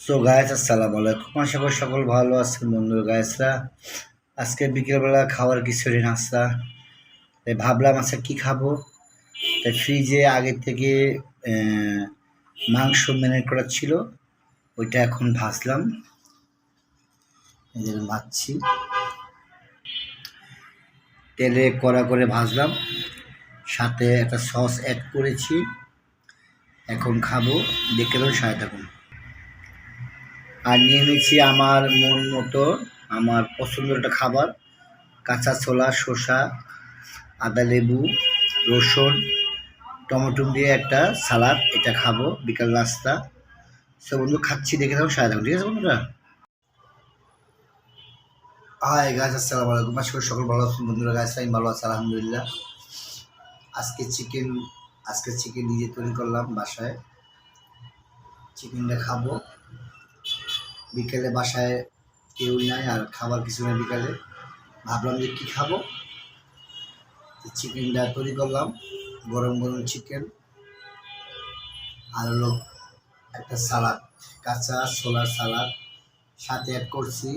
So guys আসসালামু আলাইকুম আশা করি সকল ভালো আছেন বন্ধু গায়েসরা আজকে বিকেলবেলা খাওয়ার কিছুরই নাস্তা তাই ভাবলাম আচ্ছা কী খাব? তাই ফ্রিজে আগের থেকে মাংস ম্যারিনেট করা ছিল। ওইটা এখন ভাজলাম। যে ভাজছি। তেলে কড়া করে ভাজলাম। সাথে একটা সস অ্যাড করেছি। এখন খাব। দেখে দেবেন সাথে থাকুন। আর নিয়ে নিচ্ছি আমার মন মতো আমার পছন্দের একটা খাবার। কাঁচা ছোলা, শসা, আদা লেবু, রসুন, টমেটো দিয়ে একটা সালাদ, এটা খাব বিকাল নাস্তা। সব বন্ধু, খাচ্ছি, দেখে থাকো সারা থাকো ঠিক আছে বন্ধুরা? হাই গাছ আসসালামু আলাইকুম। আশা করি সকল ভালো আছেন বন্ধুরা গাছ আমি ভালো আছি, আলহামদুলিল্লাহ। আজকে চিকেন আজকে চিকেন নিজে তৈরি করলাম বাসায়। চিকেনটা খাব। বিকেলে বাসায় কেউ নাই আর খাবার কিছু নেই বিকালে। ভাবলাম যে কী খাব? চিকেনটা তৈরি করলাম, গরম গরম চিকেন আর হলো একটা সালাদ, কাঁচা ছোলার সালাদ, সাথে অ্যাড করছি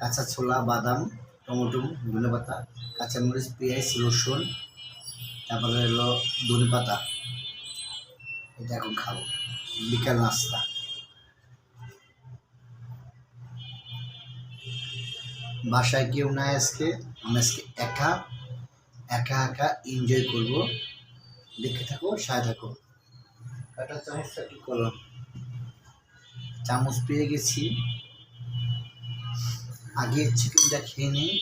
কাঁচা ছোলা, বাদাম, টমেটো, ধনে পাতা, কাঁচামরিচ, পেঁয়াজ, রসুন, তারপরে হলো ধনে পাতা। এটা এখন খাব। বিকাল নাস্তা। বাসায় কেউ নাই আজকে, আমি আজকে একা একা একা এনজয় করব। দেখে থাকো সায় থাকো। কাটা চামচটা কি করলাম চামচ পেয়ে গেছি। আগে চিকেনটা খেয়ে নিই।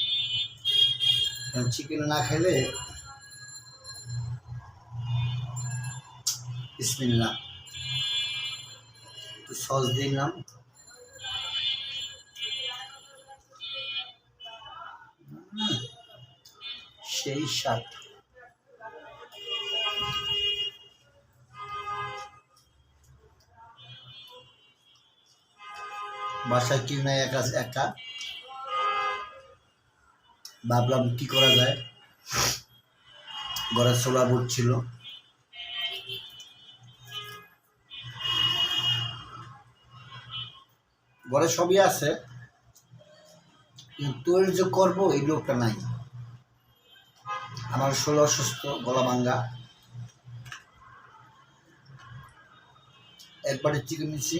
কারণ চিকেন না খেলে বিসমিল্লাহ। একটু সস দিলাম সেই স্বাদ বাসায় কেউ নাই, একা একা? ভাবলাম কি করা যায়? ঘরে ছোলা বুট ছিল। ঘরে সবই আছে। কিন্তু তৈরি যে করব, এই লোকটা নাই। আমার ষোলো অসুস্থ গলা ভাঙ্গা। একবারে চিকেন নিচ্ছি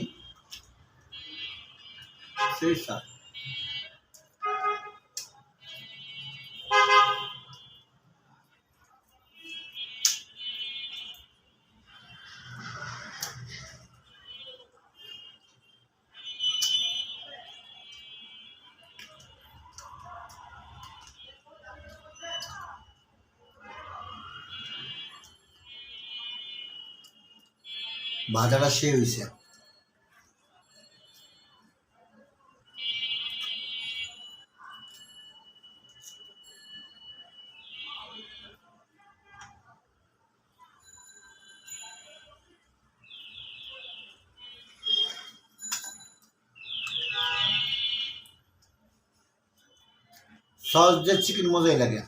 সেই স্বাদ ভাজাটা সে হয়েছে সস দিয়ে চিকেন মজাই লাগে।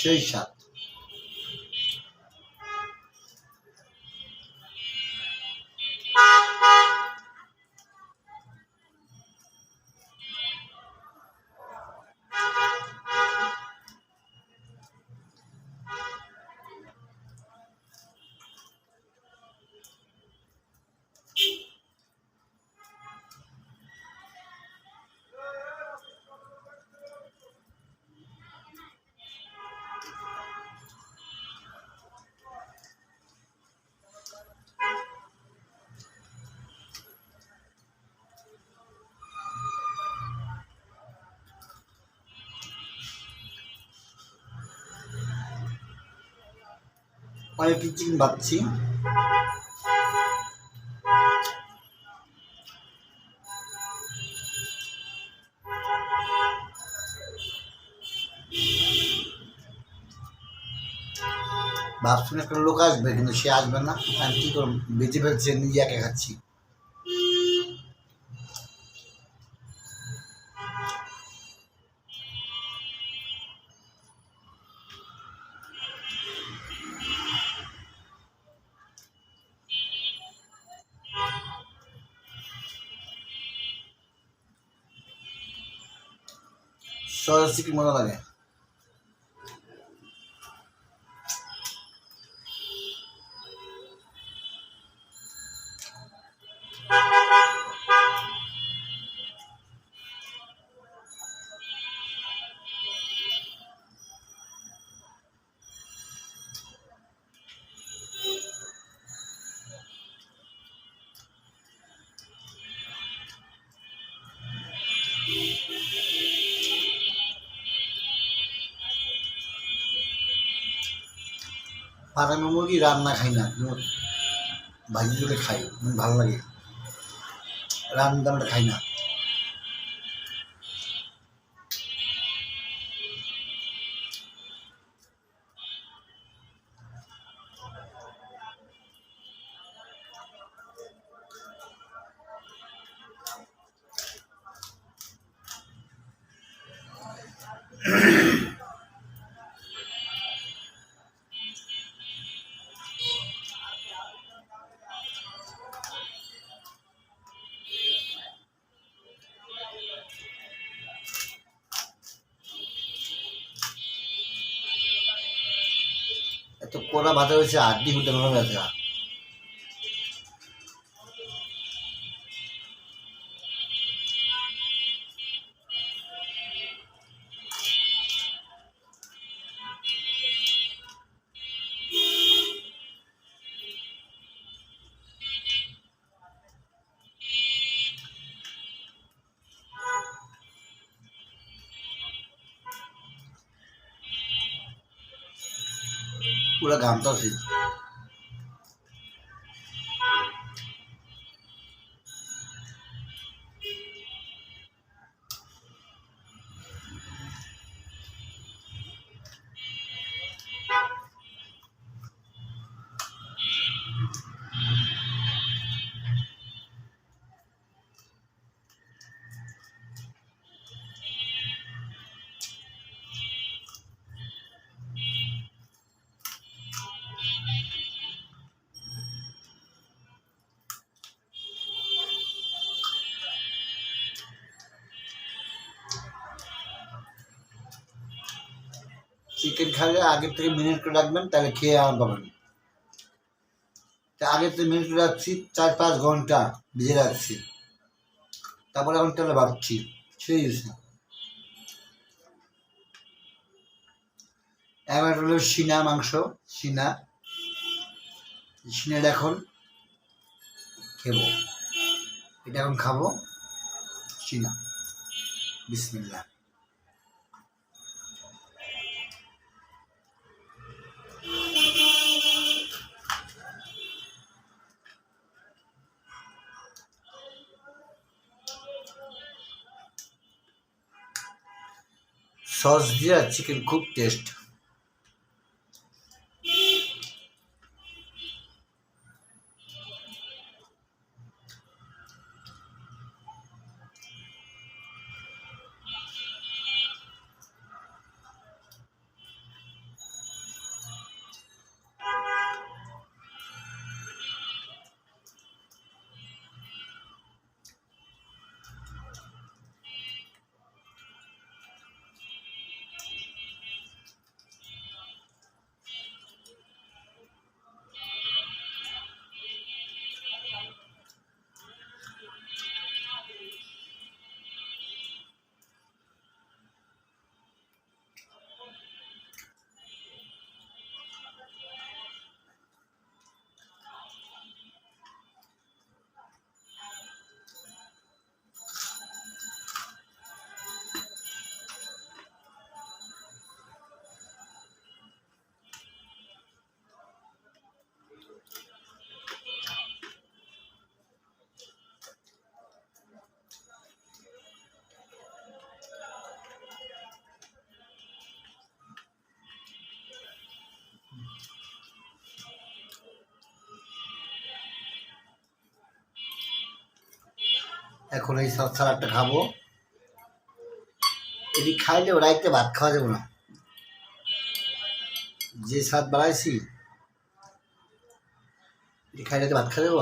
সেই অনেক কিচিং বাচ্ছি ভাবছিলাম একটা লোক আসবে, কিন্তু সে আসবে না। আমি কী করব? বেঁচে ফেলছে, নিজে একা খাচ্ছি। সস কি পাতানো মুরগি রান্না খাই না ভাজি করে খাই ভালো লাগে। রান্না খাই না। কোড়া ভাতে হয়েছে আড্ডি হতে ভালো গেছে পুরো চিকেন খালে আগের থেকে মিনিট করে রাখবেন, তাহলে খেয়ে আমার পাবেন তা আগে থেকে মিনিট করে রাখছি, চার পাঁচ ঘণ্টা ভিজে রাখছি। তারপরে এখন তাহলে ভাবছি গেছে। এবার হলো সিনা মাংস, সিনা। সিনাটা এখন খেবো। এটা এখন খাব, সিনা। বিসমিল্লাহ। সস দিয়ে চিকেন খুব টেস্ট এখন এই সব সালাডটা খাব। এটি খাইলে রাইতে ভাত খাওয়া যাব না। যে স্বাদ বাড়াইছি, এটি খাইলে ভাত খাওয়া যাব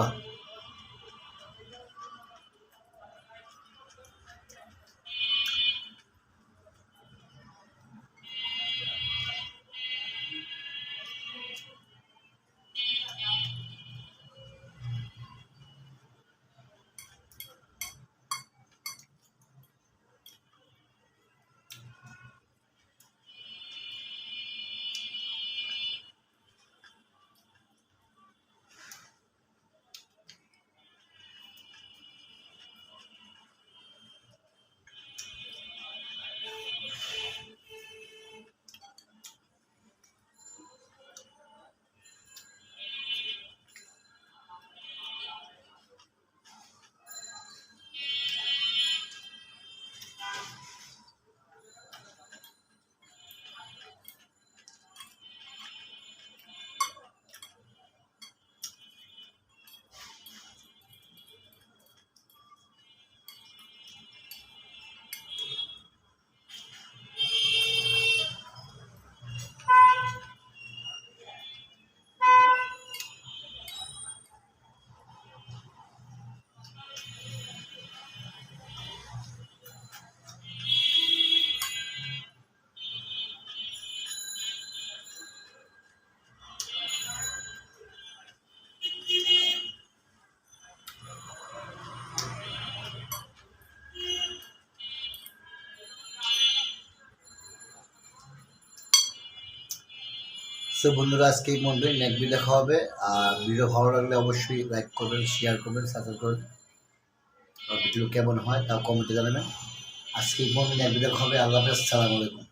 সো বন্ধুরা, আজকে এই নেক্সট ভিডিও দেখা হবে। আর ভিডিও ভালো লাগলে অবশ্যই লাইক করবেন শেয়ার করবেন সাবস্ক্রাইব করবেন। আর ভিডিও কেমন হয় তা কমেন্টে জানাবেন। আজকে এই নেক্সট ভিডিও দেখা হবে। আল্লাহ হাফেজ, সালাম আলাইকুম।